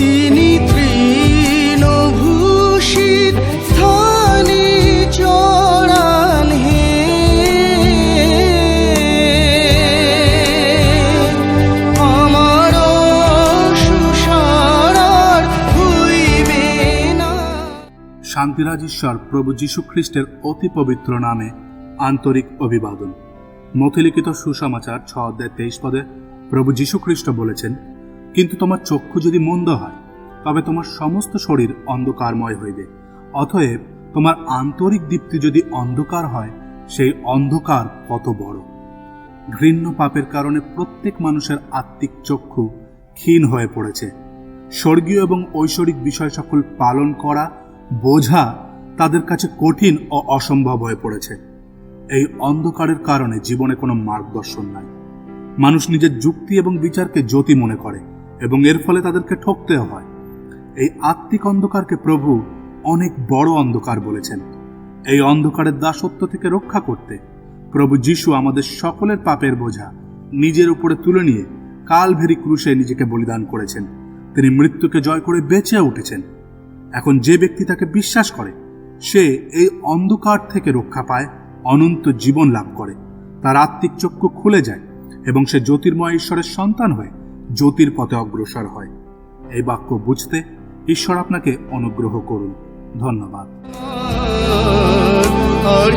তিনি হে। আমার সুসারার হইবে না। শান্তিরাজ প্রভু যীশু খ্রিস্টের অতি পবিত্র নামে আন্তরিক অভিবাদন। মথিলিখিত সুসমাচার ছ অধ্যায় তেইশ পদে প্রভু যীশু খ্রিস্ট বলেছেন কিন্তু তোমার চক্ষু যদি মন্দ হয়, তবে তোমার সমস্ত শরীর অন্ধকারময় হইবে। অতএব তোমার আন্তরিক দীপ্তি যদি অন্ধকার হয়, সেই অন্ধকার কত বড়। ঘৃণ্য পাপের কারণে প্রত্যেক মানুষের আত্মিক চক্ষু ক্ষীণ হয়ে পড়েছে। স্বর্গীয় এবং ঐশ্বরিক বিষয় সকল পালন করা, বোঝা তাদের কাছে কঠিন ও অসম্ভব হয়ে পড়েছে। এই অন্ধকারের কারণে জীবনে কোনো মার্গদর্শন নাই। মানুষ নিজের যুক্তি এবং বিচারকে জ্যোতি মনে করে। এবং এর ফলে তাদেরকে ঠকতে হয়। এই আত্মিক অন্ধকারকে প্রভু অনেক বড় অন্ধকার বলেছেন। এই অন্ধকারের দাসত্ব থেকে রক্ষা করতে প্রভু যিশু আমাদের সকলের পাপের বোঝা নিজের উপরে তুলে নিয়ে কালভেরি ক্রুশে নিজেকে বলিদান করেছেন। তিনি মৃত্যুকে জয় করে বেঁচে উঠেছেন। এখন যে ব্যক্তি তাকে বিশ্বাস করে, সে এই অন্ধকার থেকে রক্ষা পায়, অনন্ত জীবন লাভ করে। তার আত্মিক চক্ষু খুলে যায় এবং সে জ্যোতির্ময় ঈশ্বরের সন্তান হয়ে জ্যোতির পথে অগ্রসর হয়। এই বাক্য বুঝতে ঈশ্বর আপনাকে অনুগ্রহ করুন। ধন্যবাদ। আর